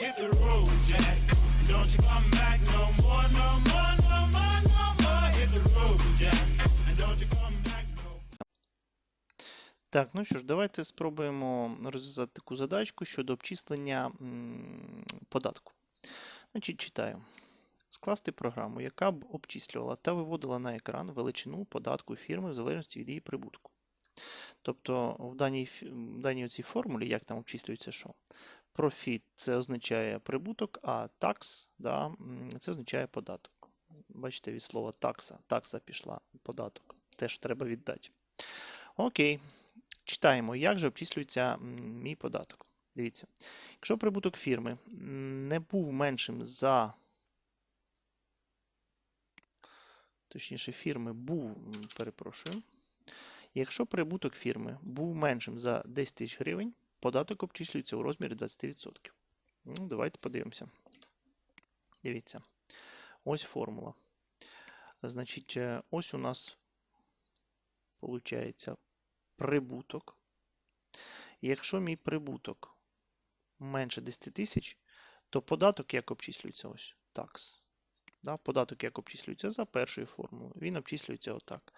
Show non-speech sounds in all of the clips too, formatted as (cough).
Hit the road, Jack. Don't you come back no more, no more, no more, no more. Hit the road, Jack. Так, ну що ж, давайте спробуємо розв'язати таку задачку щодо обчислення податку. Значить, читаю. Скласти програму, яка б обчислювала та виводила на екран величину податку фірми в залежності від її прибутку. Тобто в даній, в даній оцій формулі, як там обчислюється що? Профіт це означає прибуток, а такс да, це означає податок. Бачите, від слова такса. Такса пішла, податок. Теж треба віддати. Окей. Читаємо, як же обчислюється мій податок. Дивіться, якщо прибуток фірми не був меншим за. Точніше, фірми був, перепрошую. Якщо прибуток фірми був меншим за 10 тисяч гривень, податок обчислюється у розмірі 20%. Ну, давайте подивимося. Дивіться. Ось формула. Значить, е, ось у нас виходить прибуток. Якщо мій прибуток менше 10 тисяч, то податок як обчислюється ось такс. Да, податок як обчислюється за першою формулою. Він обчислюється отак.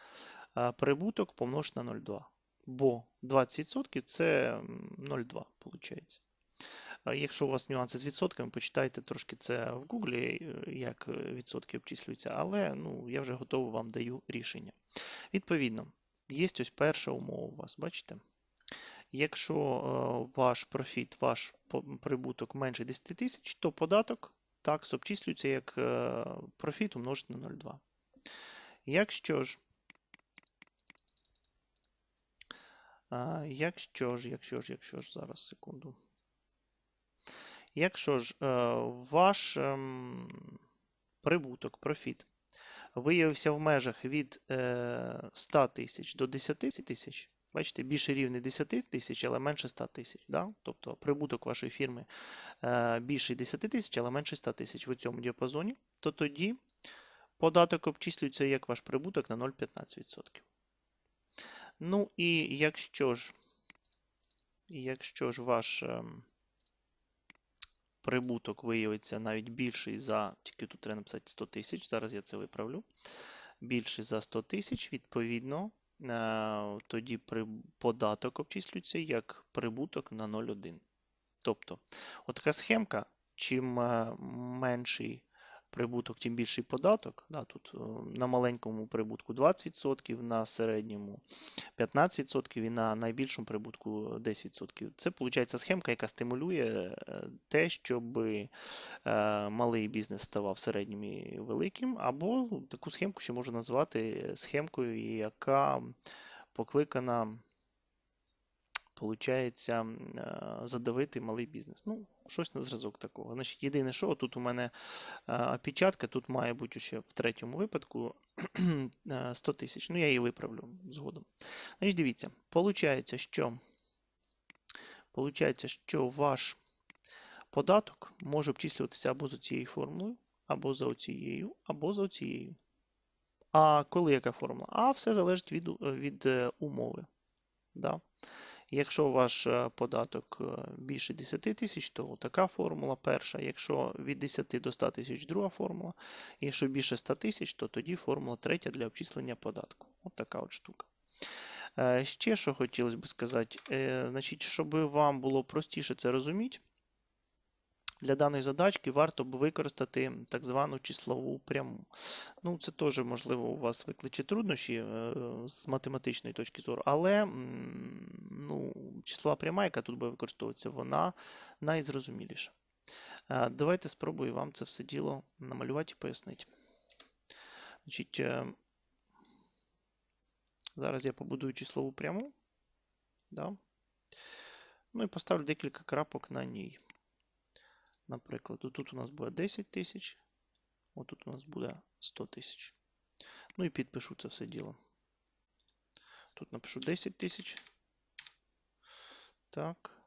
Прибуток помножити на 0,2. Бо 20% це 0,2 виходить. Якщо у вас нюанси з відсотками, почитайте трошки це в Гуглі, е, як е, відсотки обчислюються, але ну, я вже готово вам даю рішення. Відповідно, є ось перша умова у вас, бачите? Якщо е, ваш профіт, ваш прибуток менше 10 тисяч, то податок такс обчислюється як профіт умножити на 0,2. Якщо ж, а, якщо ж, якщо ж, якщо ж, зараз секунду. Якщо ж е, ваш ем, прибуток, профіт, виявився в межах від е, 100 тисяч до 10 тисяч, бачите, більше рівний 10 тисяч, але менше 100 тисяч. Да? Тобто прибуток вашої фірми е, більший 10 тисяч, але менше 100 тисяч в цьому діапазоні, то тоді податок обчислюється як ваш прибуток на 0,15%. Ну і якщо ж, якщо ж ваш ем, прибуток виявиться навіть більший за, тільки тут треба написати 100 тисяч, зараз я це виправлю. Більший за 100 тисяч, відповідно, е, тоді податок обчислюється як прибуток на 0,1. Тобто, от така схемка, чим е, менший прибуток, тим більший податок. Да, тут е, на маленькому прибутку 20%, на середньому 15% і на найбільшому прибутку 10%. Це виходить схемка, яка стимулює е, те, щоб е, малий бізнес ставав середнім і великим, або таку схемку ще можна назвати схемкою, яка покликана Получається е, задавити малий бізнес. Ну, щось на зразок такого. Значить, єдине, що тут у мене е, опечатка, тут має бути ще в третьому випадку (clears throat) е, 100 тисяч. Ну, я її виправлю згодом. Значить, дивіться, получається, що, получається, що ваш податок може обчислюватися або за цією формулою, або за оцією, або за оцією. А коли яка формула? А все залежить від, від е, умови. Да? Якщо ваш е, податок е, більше 10 тисяч, то така формула перша. Якщо від 10 до 100 тисяч друга формула. Якщо більше 100 тисяч, то тоді формула третя для обчислення податку. От така от штука. Е, Ще що хотілося б сказати, значить, щоб вам було простіше це розуміти, для даної задачки варто б використати так звану числову пряму. Ну, це теж, можливо, у вас викличе труднощі е, з математичної точки зору, але ну, числова пряма, яка тут буде використовуватися, вона найзрозуміліша. Е, Давайте спробую вам це все діло намалювати і пояснити. Значить, е, зараз я побудую числову пряму. Да? Ну і поставлю декілька крапок на ній. Наприклад, тут у нас буде 10 тисяч, отут у нас буде 100 тисяч. Ну і підпишу це все діло. Тут напишу 10 тисяч. Так.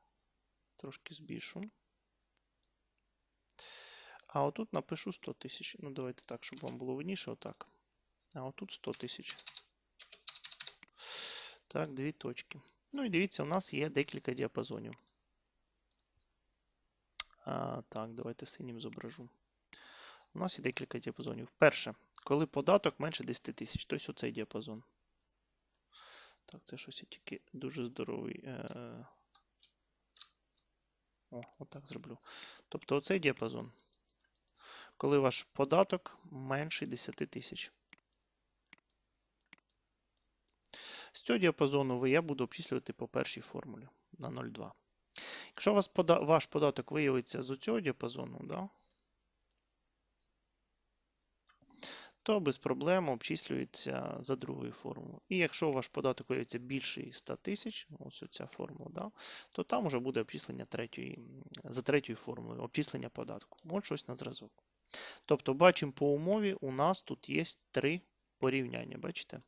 Трошки збільшу. А отут напишу 100 тисяч. Ну, давайте так, щоб вам було видніше, отак. А отут 100 тисяч. Так, дві точки. Ну і дивіться, у нас є декілька діапазонів. Так, давайте синім зображу. У нас є декілька діапазонів. Перше, коли податок менше 10 тисяч, тобто оцей діапазон. Так, це щось я тільки дуже здоровий. Е... О, отак зроблю. Тобто оцей діапазон. Коли ваш податок менший 10 тисяч. З цього діапазону я буду обчислювати по першій формулі на 0,2. Якщо вас пода ваш податок виявиться з цього діапазону, да, то без проблем обчислюється за другою формулою. І якщо ваш податок виявиться більший 100 тисяч, ось ця формула, да, то там вже буде обчислення третьої, за третьою формулою, обчислення податку. Ось щось на зразок. Тобто, бачимо по умові, у нас тут є три порівняння. Бачите?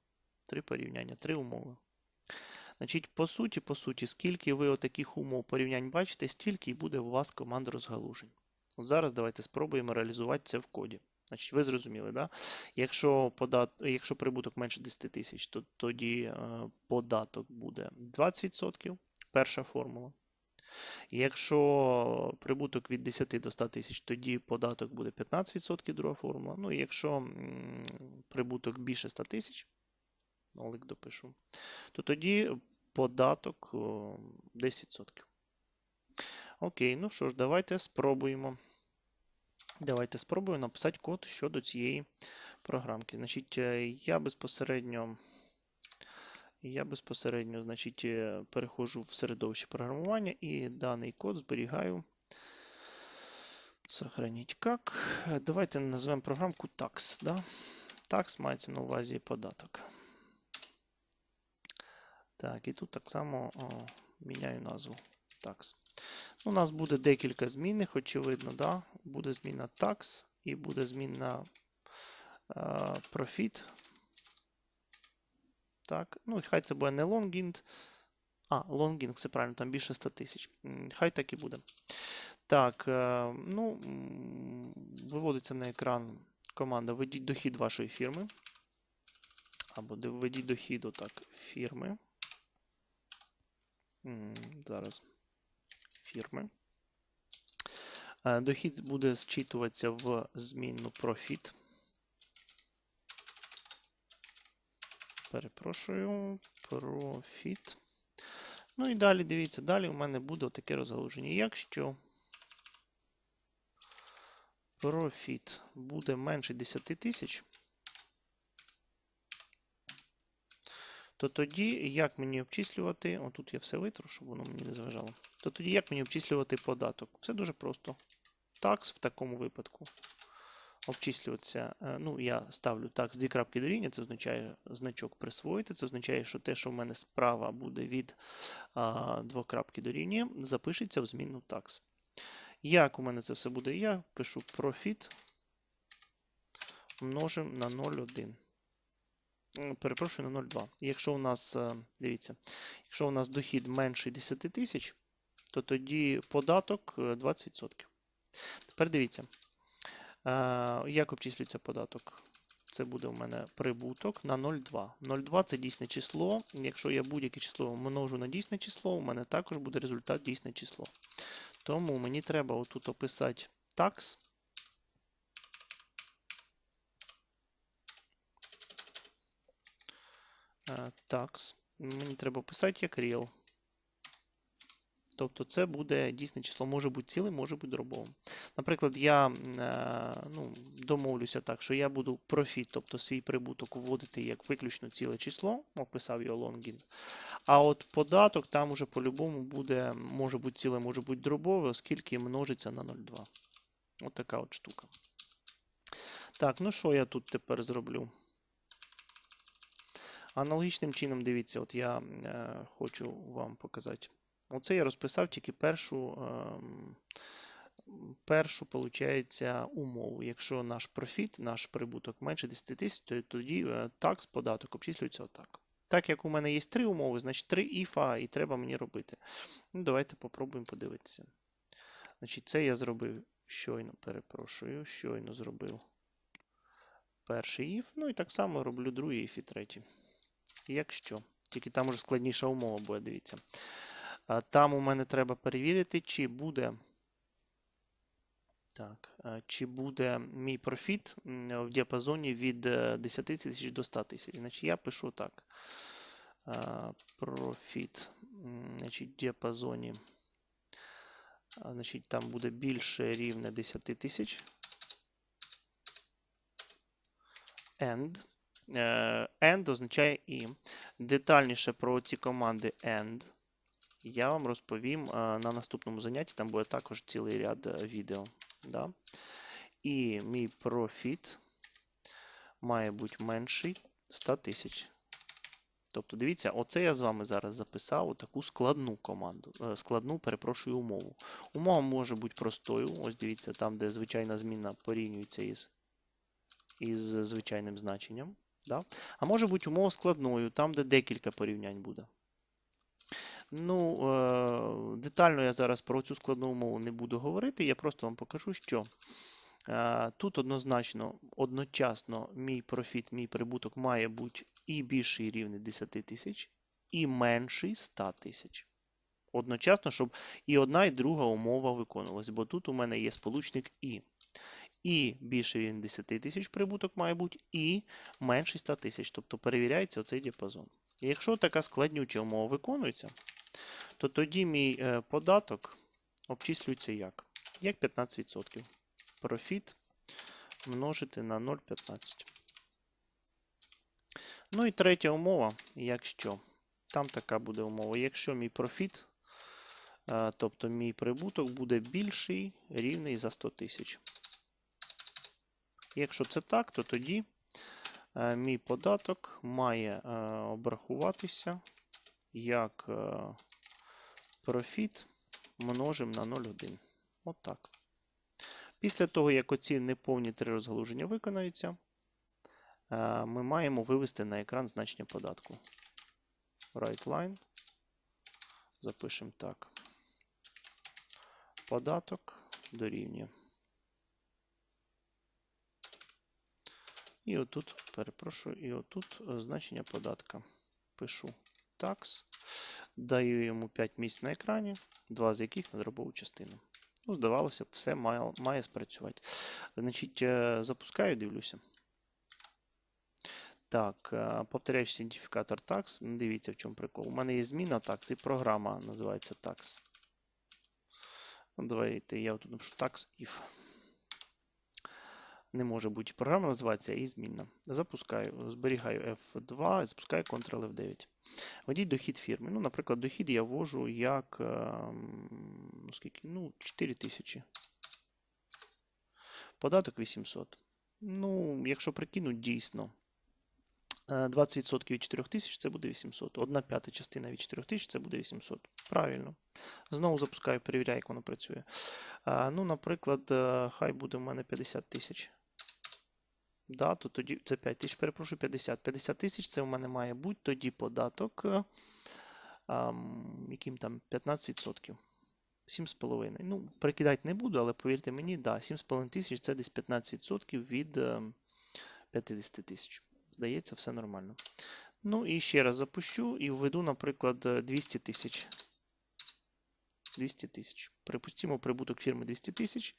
Три порівняння, три умови. Значить, по суті, по суті, скільки ви отаких умов порівнянь бачите, стільки і буде у вас команд розгалужень. От зараз давайте спробуємо реалізувати це в коді. Значить, ви зрозуміли, да? Якщо, подат... Якщо прибуток менше 10 тисяч, то тоді е, податок буде 20%, перша формула. Якщо прибуток від 10 до 100 тисяч, тоді податок буде 15%, друга формула. Ну і якщо м, прибуток більше 100 тисяч, нолик допишу, то тоді податок 10%. Окей, ну що ж, давайте спробуємо. Давайте спробуємо написати код щодо цієї програмки. Значить, е, я безпосередньо, я безпосередньо значить, е, переходжу в середовище програмування і даний код зберігаю. Сохраніть. Е, Давайте назвемо програмку tax. Да? Tax мається на увазі податок. Так, і тут так само о, міняю назву tax. У нас буде декілька змінних, очевидно, да? буде зміна tax і буде зміна е, profit. Так, ну і хай це буде не longint. А, longint, все правильно, там більше 100 тисяч. Хай так і буде. Так, е, ну, виводиться на екран команда введіть дохід вашої фірми. Або введіть дохід отак фірми. Зараз фірми. Е, Дохід буде зчитуватися в змінну profit. Перепрошую, profit. Ну і далі дивіться, далі у мене буде таке розгалуження. Якщо profit буде менше 10 тисяч, то тоді як мені обчислювати, отут я все витру, щоб воно мені не заважало, то тоді як мені обчислювати податок? Все дуже просто. Такс в такому випадку обчислюється, е, ну я ставлю такс дві крапки до це означає значок присвоїти, це означає, що те, що в мене справа буде від а, двокрапки до рівня, запишеться в змінну такс. Як у мене це все буде? Я пишу profit множимо на 0,1. Перепрошую на 0,2. Якщо у нас, е, дивіться, якщо у нас дохід менший 10 тисяч, то тоді податок е, 20%. Тепер дивіться, е, як обчислюється податок. Це буде у мене прибуток на 0,2. 0,2 це дійсне число. Якщо я будь-яке число множу на дійсне число, у мене також буде результат дійсне число. Тому мені треба отут описати tax. Tax. Мені треба описати як real. Тобто це буде дійсне число, може бути цілим, може бути дробовим. Наприклад, я е, ну, домовлюся так, що я буду профіт, тобто свій прибуток вводити як виключно ціле число, описав його longin. А от податок там уже по-любому буде, може бути ціле, може бути дробове, оскільки множиться на 0,2. От така от штука. Так, ну що я тут тепер зроблю? Аналогічним чином, дивіться, от я е, хочу вам показати. Оце я розписав тільки першу, ем, першу получається, умову. Якщо наш профіт, наш прибуток менше 10 тисяч, то тоді е, такс, податок обчислюється отак. Так як у мене є три умови, значить три іфа і треба мені робити. Ну, давайте попробуємо подивитися. Значить, це я зробив щойно, перепрошую, щойно зробив перший if, ну і так само роблю другий if і третій. Якщо. Тільки там уже складніша умова буде, дивіться. Там у мене треба перевірити, чи буде Так, е, чи буде мій профіт в діапазоні від е, 10 тисяч до 100 тисяч? Значить, я пишу так. Е, Профіт, значить, в діапазоні, значить, там буде більше рівня 10 тисяч. And. Е, And означає і. Детальніше про ці команди AND я вам розповім е, на наступному занятті. Там буде також цілий ряд е, відео. Да? І мій профіт має бути менший 100 тисяч. Тобто, дивіться, оце я з вами зараз записав таку складну команду. е, Складну, перепрошую, умову. Умова може бути простою. Ось дивіться, там, де звичайна зміна порівнюється із, із звичайним значенням. Да? А може бути умова складною, там, де декілька порівнянь буде. Ну, е, детально я зараз про цю складну умову не буду говорити. Я просто вам покажу, що е, тут однозначно, одночасно мій профіт, мій прибуток має бути і більший рівний 10 тисяч, і менший 100 тисяч. Одночасно, щоб і одна, і друга умова виконувалась, бо тут у мене є сполучник і. І більше рівень 10 тисяч прибуток має бути, і менший 100 тисяч. Тобто перевіряється оцей діапазон. І якщо така складнюча умова виконується, то тоді мій е, податок обчислюється як? Як 15%. Профіт множити на 0,15. Ну і третя умова, якщо. Там така буде умова. Якщо мій профіт, е, тобто мій прибуток буде більший, рівний за 100 тисяч. Якщо це так, то тоді е, мій податок має е, обрахуватися як е, профіт множимо на 0,1. От так. Після того, як оці неповні три розгалуження виконаються, ми маємо вивести на екран значення податку. Right line. Запишемо так. Податок дорівнює. І отут, перепрошую, і отут е, значення податка. Пишу tax. Даю йому 5 місць на екрані, два з яких на дробову частину. Ну, здавалося б, все має, має спрацювати. Значить, е, запускаю, дивлюся. Так, е, повторяючий ідентифікатор tax. Дивіться, в чому прикол. У мене є зміна tax і програма називається tax. Ну, давайте я тут напишу tax if. Не може бути програма називається і змінна. Запускаю, зберігаю F2 запускаю Ctrl F9. Введіть дохід фірми. Ну, наприклад, дохід я ввожу як ем, ну, скільки? Ну, 4 тисячі. Податок 800. Ну, якщо прикинуть, дійсно. Е, 20% від 4 тисяч це буде 800. Одна п'ята частина від 4 тисяч це буде 800. Правильно. Знову запускаю, перевіряю, як воно працює. Ну, наприклад, е, хай буде в мене 50 тисяч. Да, то тоді це 5 тисяч, перепрошую, 50. 50 тисяч це у мене має бути тоді податок, е, яким там 15%. 7,5. Ну, прикидати не буду, але повірте мені, да, 7,5 тисяч це десь 15% від е, 50 тисяч. Здається, все нормально. Ну і ще раз запущу і введу, наприклад, е, 200 тисяч. 200 тисяч. Припустимо, прибуток фірми 200 тисяч.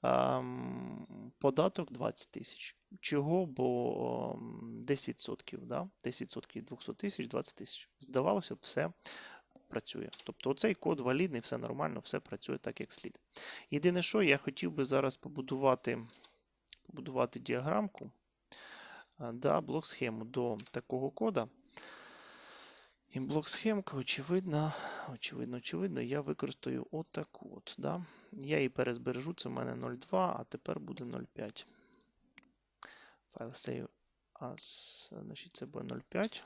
Ам, Податок 20 тисяч. Чого? Бо 10%, да? 10% 200 тисяч, 20 тисяч. Здавалося все працює. Тобто оцей код валідний, все нормально, все працює так, як слід. Єдине, що я хотів би зараз побудувати, побудувати діаграмку, да, блок-схему до такого кода. І блок-схемка, очевидно, очевидно, очевидно, я використаю отаку от. Да? Я її перезбережу, це в мене 0.2, а тепер буде 0.5. Файл save as, значить, це буде 0.5.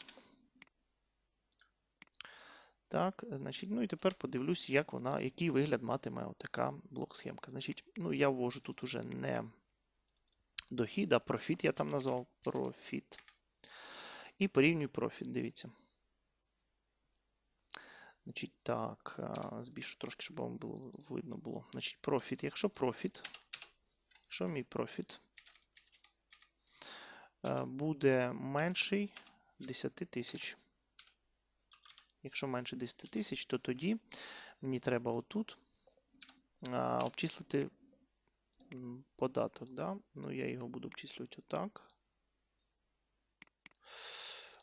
Так, значить, ну і тепер подивлюсь, як вона, який вигляд матиме отака блок-схемка. Значить, ну я ввожу тут уже не дохід, а профіт я там назвав профіт. І порівнюю профіт, дивіться. Значить, так, збільшу трошки, щоб вам було видно було. Значить, профіт. Якщо профіт, якщо мій профіт е, буде менший 10 тисяч. Якщо менше 10 тисяч, то тоді мені треба отут обчислити м, податок, да? Ну, я його буду обчислювати отак.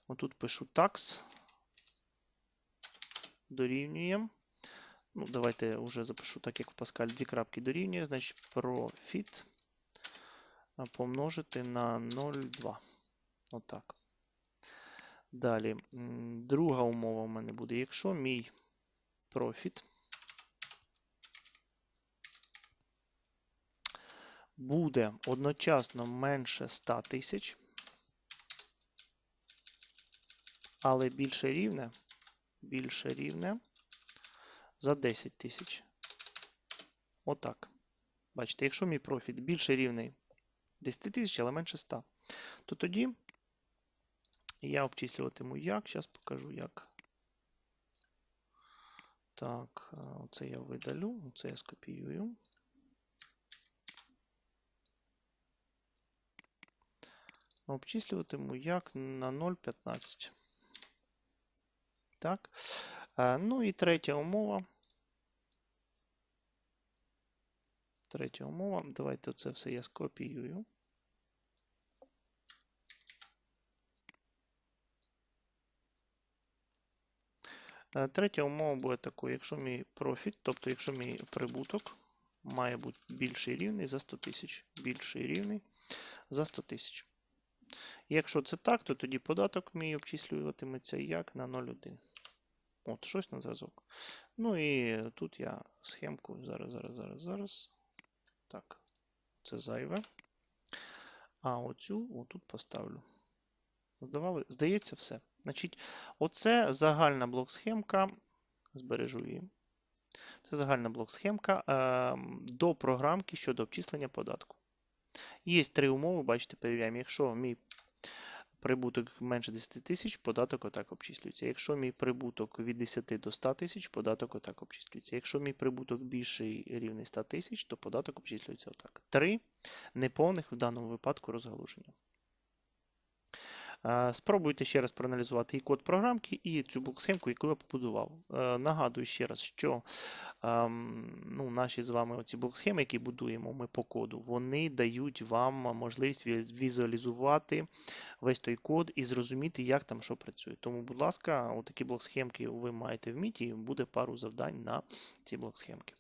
Отут пишу tax. Дорівнює. Ну, давайте вже запишу так, як в Pascal, дві крапки дорівнює. Значить, profit помножити на 0,2. Отак. Далі, друга умова в мене буде, якщо мій профіт буде одночасно менше 100 тисяч, але більше рівне, більше рівне за 10 тисяч. Отак. Бачите, якщо мій профіт більше рівний 10 тисяч, але менше 100, то тоді я обчислюватиму як. Зараз покажу як. Так, оце я видалю, оце я скопіюю. Обчислюватиму як на 0,15. Так. Е, Ну і третя умова. Третя умова. Давайте це все я скопіюю. Е, Третя умова буде такою, якщо мій профіт, тобто якщо мій прибуток має бути більший рівний за 100 тисяч. Більший рівний за 100 тисяч. Якщо це так, то тоді податок мій обчислюватиметься як на 0,1. От, щось на зразок. Ну і тут я схемку. Зараз, зараз, зараз, зараз. Так, це зайве. А оцю отут поставлю. Здавали? Здається, все. Значить, оце загальна блок-схемка. Збережу її. Це загальна блок-схемка е, до програмки щодо обчислення податку. Є три умови, бачите, перевіряємо. Якщо мій прибуток менше 10 тисяч, податок отак обчислюється. Якщо мій прибуток від 10 до 100 тисяч, податок отак обчислюється. Якщо мій прибуток більший рівний 100 тисяч, то податок обчислюється отак. Три неповних в даному випадку розгалуження. Е, Спробуйте ще раз проаналізувати і код програмки, і цю блок-схемку, яку я побудував. Е, Нагадую ще раз, що ем, ну, наші з вами оці блок-схеми, які будуємо ми по коду, вони дають вам можливість візуалізувати весь той код і зрозуміти, як там що працює. Тому, будь ласка, отакі блок-схемки ви маєте вміти, і буде пару завдань на ці блок-схемки.